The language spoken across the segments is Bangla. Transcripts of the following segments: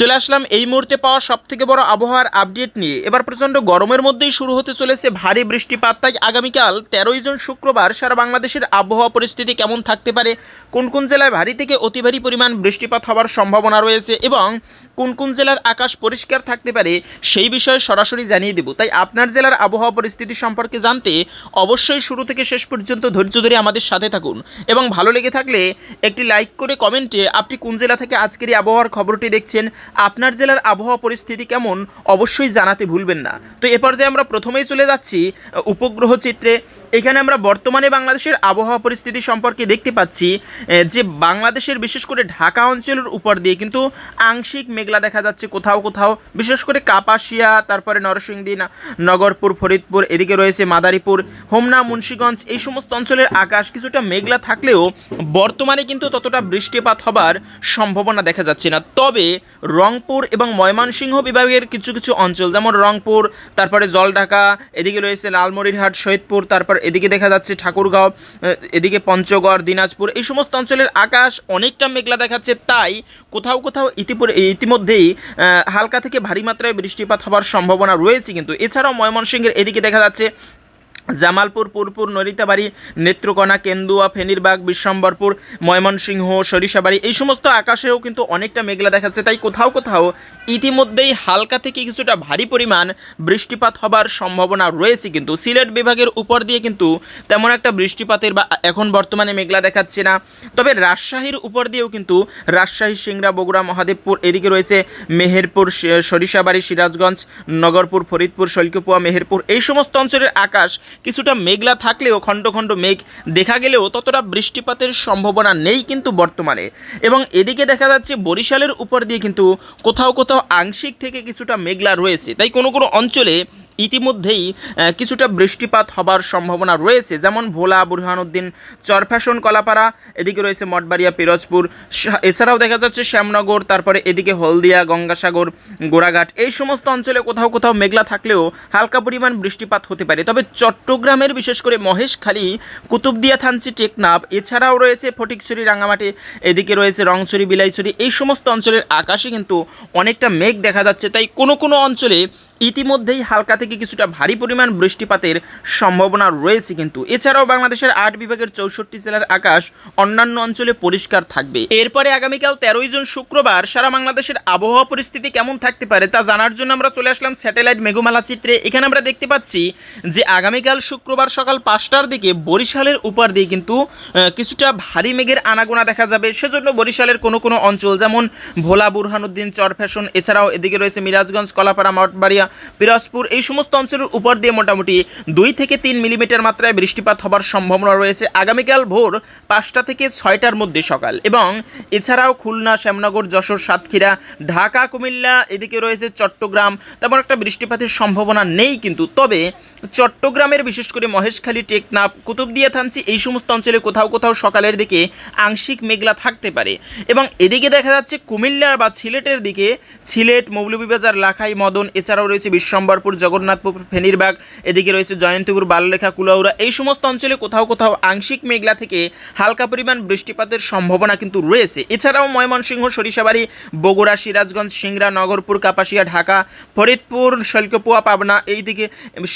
চলে আসলাম এই মুহূর্তে পাওয়া সব থেকে বড় আবহাওয়ার আপডেট নিয়ে। এবার প্রচণ্ড গরমের মধ্যেই শুরু হতে চলেছে ভারী বৃষ্টিপাত। তাই আগামীকাল তেরোই জুন শুক্রবার সারা বাংলাদেশের আবহাওয়া পরিস্থিতি কেমন থাকতে পারে? কোন কোন জেলায় ভারী থেকে অতি ভারী পরিমাণ বৃষ্টিপাত হওয়ার সম্ভাবনা রয়েছে? এবং কোন কোন জেলার আকাশ পরিষ্কার থাকতে পারে সেই বিষয়ে সরাসরি জানিয়ে দেব। তাই আপনার জেলার আবহাওয়া পরিস্থিতি সম্পর্কে জানতে অবশ্যই শুরু থেকে শেষ পর্যন্ত ধৈর্য ধরে আমাদের সাথে থাকুন। এবং ভালো লেগে থাকলে একটি লাইক করে কমেন্টে আপনি কোন জেলা থেকে আজকের এই আবহাওয়ার খবরটি দেখছেন আপনার জেলার আবহাওয়া পরিস্থিতি কেমন? অবশ্যই জানাতে ভুলবেন না। তো এ পর্যায়ে আমরা প্রথমেই চলে যাচ্ছি উপগ্রহ চিত্রে। এখানে আমরা বর্তমানে বাংলাদেশের আবহাওয়া পরিস্থিতি সম্পর্কে দেখতে পাচ্ছি যে বাংলাদেশের বিশেষ করে ঢাকা অঞ্চলের উপর দিয়ে কিন্তু আংশিক মেঘলা দেখা যাচ্ছে কোথাও কোথাও। বিশেষ করে কাপাসিয়া, তারপরে নরসিংদী নগরপুর, ফরিদপুর, এদিকে রয়েছে মাদারীপুর, হোমনা, মুন্সীগঞ্জ, এই সমস্ত অঞ্চলের আকাশ কিছুটা মেঘলা থাকলেও বর্তমানে কিন্তু ততটা বৃষ্টিপাত হবার সম্ভাবনা দেখা যাচ্ছে না। তবে রংপুর এবং ময়মনসিংহ বিভাগের কিছু কিছু অঞ্চল, যেমন রংপুর, তারপরে জলঢাকা, এদিকে রয়েছে লালমরিরহাট শহীদপুর তারপর এদিকে দেখা যাচ্ছে ঠাকুরগাঁও এদিকে পঞ্চগড়, দিনাজপুর, এই সমস্ত অঞ্চলের আকাশ অনেকটা মেঘলা দেখাচ্ছে। তাই কোথাও কোথাও ইতিপূর্বে ইতিমধ্যেই হালকা থেকে ভারী মাত্রায় বৃষ্টিপাত হওয়ার সম্ভাবনা রয়েছে কিন্তু। এছাড়াও ময়মনসিংহের এদিকে দেখা যাচ্ছে জামালপুর, পুরপুর, নরিতাবাড়ি, নেত্রকোনা, কেন্দুয়া, ফেনীরবাগ, বিশ্বম্বরপুর, ময়মনসিংহ, সরিষাবাড়ি, এই সমস্ত আকাশেও কিন্তু অনেকটা মেঘলা দেখাচ্ছে। তাই কোথাও কোথাও ইতিমধ্যেই হালকা থেকে কিছুটা ভারী পরিমাণ বৃষ্টিপাত হবার সম্ভাবনা রয়েছে কিন্তু। সিলেট বিভাগের উপর দিয়ে কিন্তু তেমন একটা বৃষ্টিপাতের বা এখন বর্তমানে মেঘলা দেখাচ্ছে না। তবে রাজশাহীর উপর দিয়েও কিন্তু রাজশাহী, সিংড়া, বগুড়া, মহাদেবপুর এদিকে রয়েছে মেহেরপুর, সরিষাবাড়ি, সিরাজগঞ্জ, নগরপুর, ফরিদপুর, শৈলকুপুয়া, মেহেরপুর। এই সমস্ত অঞ্চলের আকাশ কিছুটা মেঘলা থাকলেও, খণ্ড খণ্ড মেঘ দেখা গেলেও ততটা বৃষ্টিপাতের সম্ভাবনা নেই কিন্তু বর্তমানে। এবং এদিকে দেখা যাচ্ছে বরিশালের উপর দিয়ে কিন্তু কোথাও কোথাও আংশিক থেকে কিছুটা মেঘলা রয়েছে। তাই কোনো কোনো অঞ্চলে ইতিমধ্যেই কিছুটা বৃষ্টিপাত হবার সম্ভাবনা রয়েছে, যেমন ভোলা, বুরহানুদ্দিন, চরফ্যাশন, কলাপাড়া, এদিকে রয়েছে মঠবাড়িয়া, পিরোজপুর এছাড়াও দেখা যাচ্ছে শ্যামনগর, তারপরে এদিকে হলদিয়া, গঙ্গাসাগর, গোড়াঘাট, এই সমস্ত অঞ্চলে কোথাও কোথাও মেঘলা থাকলেও হালকা পরিমাণ বৃষ্টিপাত হতে পারে। তবে চট্টগ্রামের বিশেষ করে মহেশখালী, কুতুবদিয়া থানচি, টেকনাফ, এছাড়াও রয়েছে ফটিকছড়ি, রাঙামাটি, এদিকে রয়েছে রংছড়ি, বিলাইছড়ি, এই সমস্ত অঞ্চলের আকাশে কিন্তু অনেকটা মেঘ দেখা যাচ্ছে। তাই কোনো কোনো অঞ্চলে ইতিমধ্যেই হালকা থেকে কিছুটা ভারী পরিমাণ বৃষ্টিপাতের সম্ভাবনা রয়েছে কিন্তু। এছাড়াও বাংলাদেশের আট বিভাগের চৌষট্টি জেলার আকাশ অন্যান্য অঞ্চলে পরিষ্কার থাকবে। এরপরে আগামীকাল তেরোই জুন শুক্রবার সারা বাংলাদেশের আবহাওয়া পরিস্থিতি কেমন থাকতে পারে তা জানার জন্য আমরা চলে আসলাম স্যাটেলাইট মেঘমালা চিত্রে। এখানে আমরা দেখতে পাচ্ছি যে আগামীকাল শুক্রবার সকাল পাঁচটার দিকে বরিশালের উপর দিয়ে কিন্তু কিছুটা ভারী মেঘের আনাগোনা দেখা যাবে। সেজন্য বরিশালের কোনো কোনো অঞ্চল যেমন ভোলা, বুরহানুদ্দিন, চরফ্যাশন, এছাড়াও এদিকে রয়েছে মিরাজগঞ্জ, কলাপাড়া, মঠবাড়িয়া পিরোজপুর, এই সমস্ত অঞ্চলের উপর দিয়ে মোটামুটি দুই থেকে তিন মিলিমিটার মাত্রায় বৃষ্টিপাত হবার সম্ভাবনা রয়েছে আগামীকাল ভোর পাঁচটা থেকে ছয়টার মধ্যে সকাল। এবং এছাড়াও খুলনা, শ্যামনগর, যশোর, সাতক্ষীরা, ঢাকা, কুমিল্লা, এদিকে রয়েছে চট্টগ্রাম। তেমন একটা বৃষ্টিপাতের সম্ভাবনা নেই কিন্তু। তবে চট্টগ্রামের বিশেষ করে মহেশখালী, টেকনাফ, কুতুবদিয়া, থানচি এই সমস্ত অঞ্চলে কোথাও কোথাও সকালের দিকে আংশিক মেঘলা থাকতে পারে। এবং এদিকে দেখা যাচ্ছে কুমিল্লা বা সিলেটের দিকে, সিলেট, মৌলভীবাজার, লাখাই, মদন, এছাড়াও রয়েছে বিশ্বম্বরপুর, জগন্নাথপুর, ফেনীরবাগ, এদিকে রয়েছে জয়ন্তীপুর, বাললেখা, কুলাউড়া, এই সমস্ত অঞ্চলে কোথাও কোথাও আংশিক মেঘলা থেকে হালকা পরিমাণ বৃষ্টিপাতের সম্ভাবনা কিন্তু রয়েছে। এছাড়াও ময়মনসিংহ, সরিষাবাড়ি, বগুড়া, সিরাজগঞ্জ, সিংড়া, নগরপুর, কাপাসিয়া, ঢাকা, ফরিদপুর, শৈলকুপুয়া, পাবনা, এইদিকে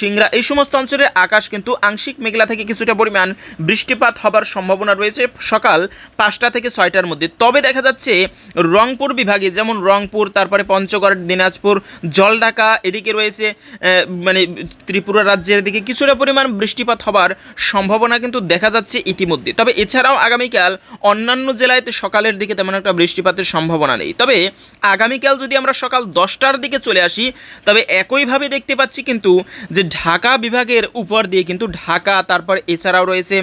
সিংড়া, এই সমস্ত অঞ্চলের আকাশ কিন্তু আংশিক মেঘলা থেকে কিছুটা পরিমাণ বৃষ্টিপাত হবার সম্ভাবনা রয়েছে সকাল পাঁচটা থেকে ছয়টার মধ্যে। তবে দেখা যাচ্ছে রংপুর বিভাগে, যেমন রংপুর, তারপরে পঞ্চগড়, দিনাজপুর, জলঢাকা এদিকে রয়েছে মানে ত্রিপুরা রাজ্যের দিকে কিছুটা পরিমাণ বৃষ্টিপাত হবার সম্ভাবনা কিন্তু দেখা যাচ্ছে ইতিমধ্যে। তবে এছাড়াও আগামীকাল অন্যান্য জেলায় সকালের দিকে তেমন একটা বৃষ্টিপাতের সম্ভাবনা নেই। তবে আগামীকাল যদি আমরা সকাল দশটার দিকে চলে আসি, তবে একইভাবে দেখতে পাচ্ছি কিন্তু যে ঢাকা বিভাগের উপর দিয়ে কিন্তু ঢাকা, তারপর এছাড়াও রয়েছে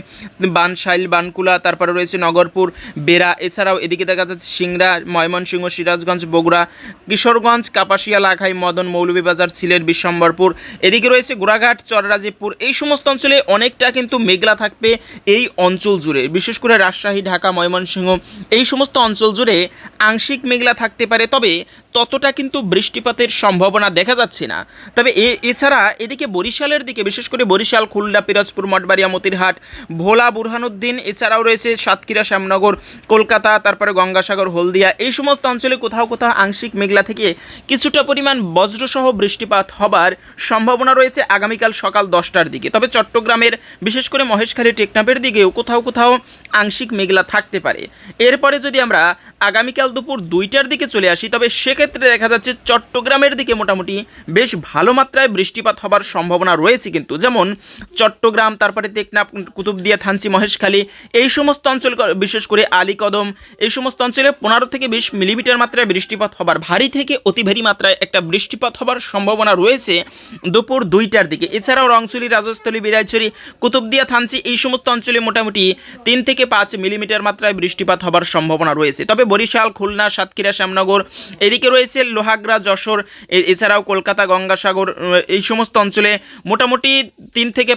বানশাইল বানকুলা, তারপরে রয়েছে নগরপুর, বেড়া, এছাড়াও এদিকে দেখা যাচ্ছে সিংড়া, ময়মনসিংহ, সিরাজগঞ্জ, বগুড়া, কিশোরগঞ্জ, কাপাসিয়া লাখাই মদন, মৌলভীবাজার সিলেট, বিশ্বম্বরপুর। এদিকে রয়েছে গোড়াঘাট, চররাজীবপুর। এই সমস্ত অঞ্চলে অনেকটা কিন্তু মেঘলা থাকবে এই অঞ্চল জুড়ে। বিশেষ করে রাজশাহী, ঢাকা, ময়মনসিংহ, এই সমস্ত অঞ্চল জুড়ে আংশিক মেঘলা থাকতে পারে। তবে ততটা কিন্তু বৃষ্টিপাতের সম্ভাবনা দেখা যাচ্ছে না। তবে এ, এছাড়া এদিকে বরিশালের দিকে, বিশেষ করে বরিশাল, খুলনা, পিরোজপুর, মঠবাড়িয়া, মতিরহাট, ভোলা, বুরহানুদ্দিন, এছাড়াও রয়েছে সাতক্ষীরা, শ্যামনগর, কলকাতা, তারপরে গঙ্গাসাগর, হলদিয়া, এই সমস্ত অঞ্চলে কোথাও কোথাও আংশিক মেঘলা থেকে কিছুটা পরিমাণ বজ্রসহ বৃষ্টিপাত হবার সম্ভাবনা রয়েছে আগামীকাল সকাল দশটার দিকে। তবে চট্টগ্রামের, বিশেষ করে মহেশখালী, টেকনাফের দিকেও কোথাও কোথাও আংশিক মেঘলা থাকতে পারে। এরপরে যদি আমরা আগামীকাল দুপুর দুইটার দিকে চলে আসি, তবে সেক্ষেত্রে দেখা যাচ্ছে চট্টগ্রামের দিকে মোটামুটি বেশ ভালো মাত্রায় বৃষ্টিপাত হবার সম্ভাবনা রয়েছে কিন্তু। যেমন চট্টগ্রাম, তারপরে টেকনাফ, কুতুবদিয়া, থানচি, মহেশখালী এই সমস্ত অঞ্চল বিশেষ করে আলীকদম এই সমস্ত অঞ্চলে পনেরো থেকে বিশ মিলিমিটার মাত্রায় বৃষ্টিপাত হবার, ভারী থেকে অতি ভারী মাত্রায় একটা বৃষ্টিপাত হবার সম্ভাবনা রয়েছে দুপুর দুইটার দিকে। এছাড়াও রংসুলি রাজস্থলী বিরাজচুরি কুতুবদিয়া, থানচি এই সমস্ত অঞ্চলে মোটামুটি তিন থেকে পাঁচ মিলিমিটার মাত্রায় বৃষ্টিপাত হবার সম্ভাবনা রয়েছে। তবে বরিশাল, খুলনা, সাতক্ষীরা, শ্যামনগর এদিকে রয়েছে লোহাগড়া, যশোর এছাড়াও কলকাতা, গঙ্গাসাগর এই সমস্ত অঞ্চলে মোটামুটি তিন থেকে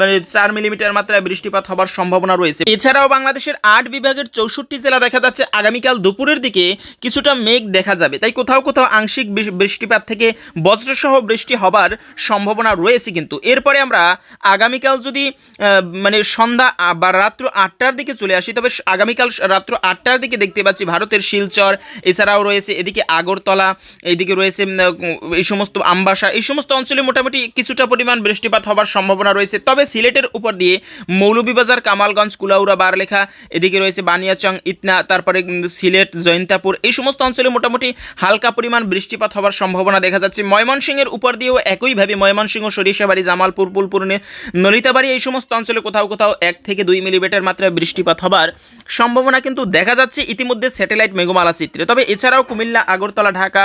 মানে চার মিলিমিটার মাত্রায় বৃষ্টিপাত হবার সম্ভাবনা রয়েছে। এছাড়াও বাংলাদেশের আট বিভাগের চৌষট্টি জেলা দেখা যাচ্ছে আগামীকাল দুপুরের দিকে কিছুটা মেঘ দেখা যাবে। তাই কোথাও কোথাও আংশিক বৃষ্টিপাত থেকে বজ্রসহ বৃষ্টি হবার সম্ভাবনা রয়েছে কিন্তু। এরপরে আমরা আগামীকাল যদি মানে সন্ধ্যা বা রাত্র আটটার দিকে চলে আসি, তবে আগামীকাল রাত্র আটটার দিকে দেখতে পাচ্ছি ভারতের শিলচর, এছাড়াও রয়েছে এদিকে আগরতলা, এইদিকে রয়েছে এই সমস্ত আমবাসা, এই সমস্ত অঞ্চলে মোটামুটি কিছুটা পরিমাণ বৃষ্টিপাত হবার সম্ভাবনা রয়েছে। তবে সিলেটের উপর দিয়ে মৌলভীবাজার, কামালগঞ্জ, কুলাউড়া, বারলেখা, এদিকে রয়েছে বানিয়াচং, ইতনা, তারপরে সিলেট, জৈন্তাপুর, এই সমস্ত অঞ্চলে মোটামুটি হালকা পরিমাণ বৃষ্টিপাত হবার সম্ভাবনা দেখা যাচ্ছে। ময়মনসিংহের উপর দিয়েও একইভাবে ময়মনসিংহ, সরিষাবাড়ি, জামালপুর, পুলপুরনে নলিতাবাড়ি, এই সমস্ত অঞ্চলে কোথাও কোথাও এক থেকে দুই মিলিমিটার মাত্রায় বৃষ্টিপাত হবার সম্ভাবনা কিন্তু দেখা যাচ্ছে। ইতিমধ্যে স্যাটেলাইট মেঘমালা চিত্রে। তবে এছাড়াও কুমিল্লা আগরতলা ঢাকা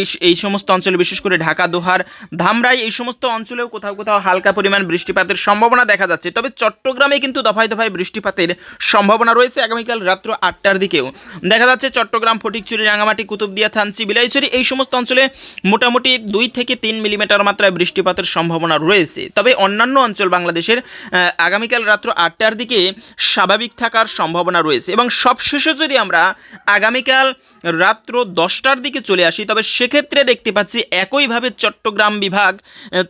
এই এই সমস্ত অঞ্চলে, বিশেষ করে ঢাকা, দোহার, ধামরাই, এই সমস্ত অঞ্চলেও কোথাও কোথাও হালকা পরিমাণ বৃষ্টিপাতের সম্ভাবনা দেখা যাচ্ছে। তবে চট্টগ্রামে কিন্তু দফায় দফায় বৃষ্টিপাতের সম্ভাবনা রয়েছে আগামীকাল রাত্র আটটার দিকেও। দেখা যাচ্ছে চট্টগ্রাম ফটিকচুরি রাঙামাটি কুতুবদিয়া, থানচি, বিলাইছড়ি, এই সমস্ত অঞ্চলে মোটামুটি দুই থেকে তিন মিলিমিটার মাত্রায় বৃষ্টিপাতের সম্ভাবনা রয়েছে। তবে অন্যান্য অঞ্চল বাংলাদেশের আগামীকাল রাত্র আটটার দিকে স্বাভাবিক থাকার সম্ভাবনা রয়েছে। এবং সবশেষে যদি আমরা আগামীকাল রাত্র দশটার দিকে চলে আসি তবে সেক্ষেত্রে দেখতে পাচ্ছি একইভাবে চট্টগ্রাম বিভাগ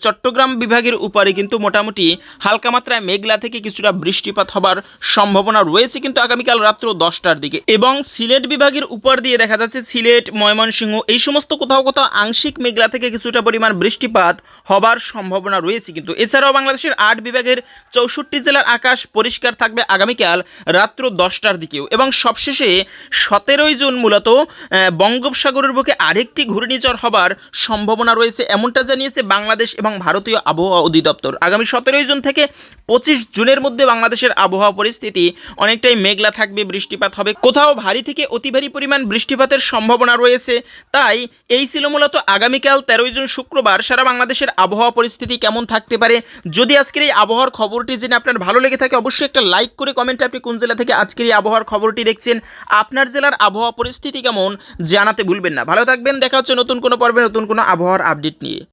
চট্টগ্রাম বিভাগের উপরে কিন্তু মোটামুটি হালকা মাত্রায় মেঘলা থেকে কিছুটা বৃষ্টিপাত হবার সম্ভাবনা রয়েছে কিন্তু আগামীকাল রাত্র দশটার দিকে। এবং সিলেট বিভাগের উপর দিয়ে দেখা যাচ্ছে সিলেট ময়মনসিংহ এই সমস্ত কোথাও কোথাও আংশিক মেঘলা থেকে কিছুটা পরিমাণ বৃষ্টিপাত হবার সম্ভাবনা রয়েছে কিন্তু। এছাড়াও বাংলাদেশের আট বিভাগের চৌষট্টি জেলার আকাশ পরিষ্কার থাকবে আগামীকাল রাত্র দশটার দিকেও। এবং সবশেষে সতেরোই জুন মূলত আহ, বঙ্গোপসাগরের বুকে আরেকটি ঘূর্ণিঝড় হবার সম্ভাবনা রয়েছে, এমনটা জানিয়েছে বাংলাদেশ এবং ভারতীয় আবহাওয়া অধিদপ্তর। আগামী সতেরোই জুন থেকে পঁচিশ জুনের মধ্যে বাংলাদেশের আবহাওয়া পরিস্থিতি অনেকটাই মেঘলা থাকবে, বৃষ্টিপাত হবে। কোথাও ভারী থেকে অতি ভারী পরিমাণ বৃষ্টিপাতের সম্ভাবনা রয়েছে, তাই এই ছিল মূলত আগামীকাল তেরোই জুন শুক্রবার। সারা বাংলাদেশের আবহাওয়া পরিস্থিতি কেমন থাকতে পারে? যদি আজকের এই আবহাওয়ার খবরটি জেনে আপনার ভালো লেগে থাকে, অবশ্যই একটা লাইক করে কমেন্টে আপনি কোন জেলা থেকে আজকের এই আবহাওয়ার খবরটি দেখছেন, আপনার জেলার আবহাওয়া পরিস্থিতি কেমন জানাতে ভুলবেন না। ভালো থাকবেন দেখা হচ্ছে নতুন কোনো পর্বে নতুন কোনো আবহাওয়ার আপডেট নিয়ে।